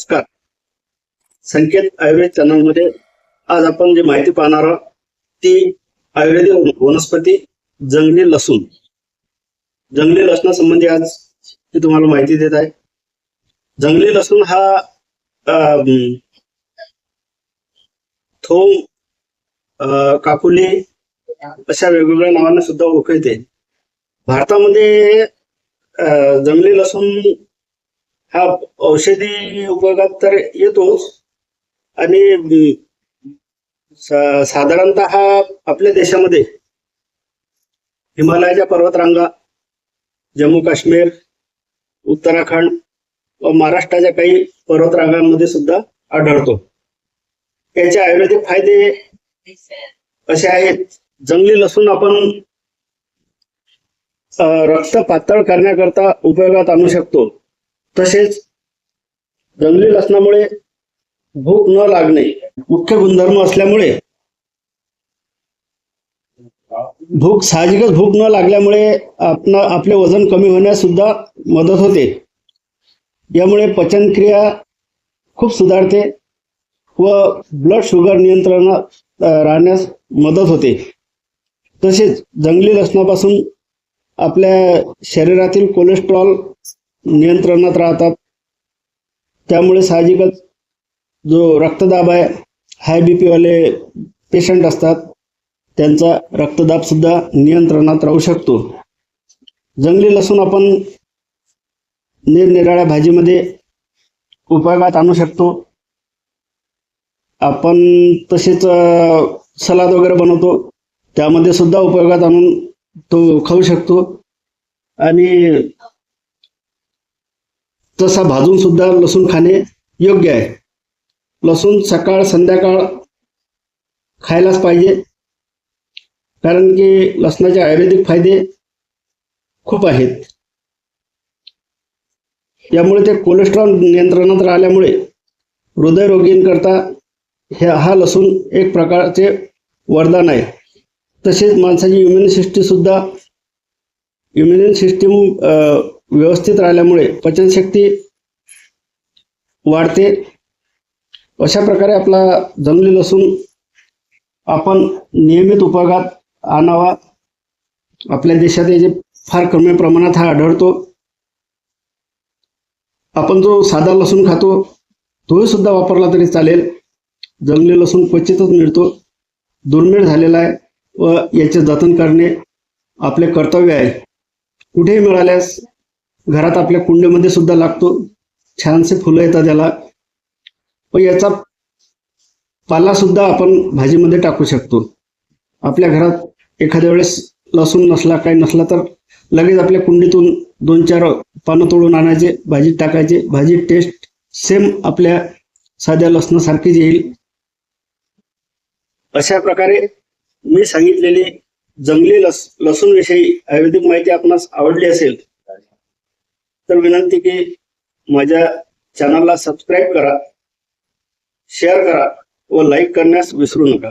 नमस्कार. संकेत आयुर्वेद चॅनलमध्ये आज आपण जी माहिती पाहणार आहोत ती आयुर्वेदिक वनस्पती जंगली लसूण. जंगली लसणासंबंधी आज मी तुम्हाला माहिती देत आहे. जंगली लसूण हा अं, थोम अं, काकुली अशा वेगवेगळ्या नावाने सुद्धा ओळखते भारतामध्ये जंगली लसूण हा औषधी उपयोगात तर येतोच. आणि सा- साधारणतः हा आपल्या देशामध्ये हिमालयाच्या पर्वतरांगा जम्मू काश्मीर उत्तराखंड व महाराष्ट्राच्या काही पर्वतरांगांमध्ये सुद्धा आढळतो. याचे आयुर्वेदिक फायदे असे आहेत. जंगली लसूण आपण रक्त पातळ करण्याकरता उपयोगात आणू शकतो. तसेच जंगली लसणामुळे भूक न लागणे मुख्य गुणधर्म असल्यामुळे भूक साहजिकच भूक न लागल्यामुळे आपण आपले वजन कमी होण्यास सुद्धा मदत होते. यामुळे पचनक्रिया खूप सुधारते व ब्लड शुगर नियंत्रणात राहण्यास मदत होते. तसेच जंगली लसणापासून आपल्या शरीरातील कोलेस्ट्रॉल नियंत्रणात राहतात. त्यामुळे साहजिकच जो रक्तदाब आहे हाय बी पीवाले पेशंट असतात त्यांचा रक्तदाब सुद्धा नियंत्रणात राहू शकतो. जंगली लसूण आपण निरनिराळ्या भाजीमध्ये उपयोगात आणू शकतो. आपण तसेच सलाद वगैरे बनवतो. त्यामध्ये सुद्धा उपयोगात आणून तो खाऊ शकतो. आणि तसा भाजून सुद्धा लसूण खाणे योग्य आहे. लसूण सकाळ संध्याकाळ खायलाच पाहिजे. कारण की लसणाचे आयुर्वेदिक फायदे खूप आहेत. यामुळे ते कोलेस्ट्रॉल नियंत्रणात राहिल्यामुळे हृदयरोगींकरता हे हा लसूण एक प्रकारचे वरदान आहे. तसेच माणसाची इम्युन सिस्टीमसुद्धा इम्युन सिस्टीम व्यवस्थित राहिल्यामुळे पचनशक्ती वाढते. अशा प्रकारे आपला जंगली लसूण आपण नियमित उपयोगात आणावा. आपल्या देशात याचे फार कमी प्रमाणात हा आढळतो. आपण जो साधा लसूण खातो तोही सुद्धा वापरला तरी चालेल. जंगली लसूण क्वचितच मिळतो. दुर्मिळ झालेला आहे व याचे जतन करणे आपले कर्तव्य आहे. कुठेही मिळाल्यास घरात आपल्या कुंडीमध्ये सुद्धा लागतो. छानसे फुलं येतात त्याला. व याचा पाला सुद्धा आपण भाजीमध्ये टाकू शकतो. आपल्या घरात एखाद्या वेळेस लसूण नसला काही नसला तर लगेच आपल्या कुंडीतून दोन चार पानं तोडून आणायचे भाजीत टाकायचे. भाजी टेस्ट सेम आपल्या साध्या लसणासारखीच येईल. अशा प्रकारे मी सांगितलेली जंगली लस लसूण विषयी आयुर्वेदिक माहिती आपणास आवडली असेल तर विनंती की माझ्या चॅनलला सबस्क्राईब करा शेअर करा व लाईक करण्यास विसरू नका.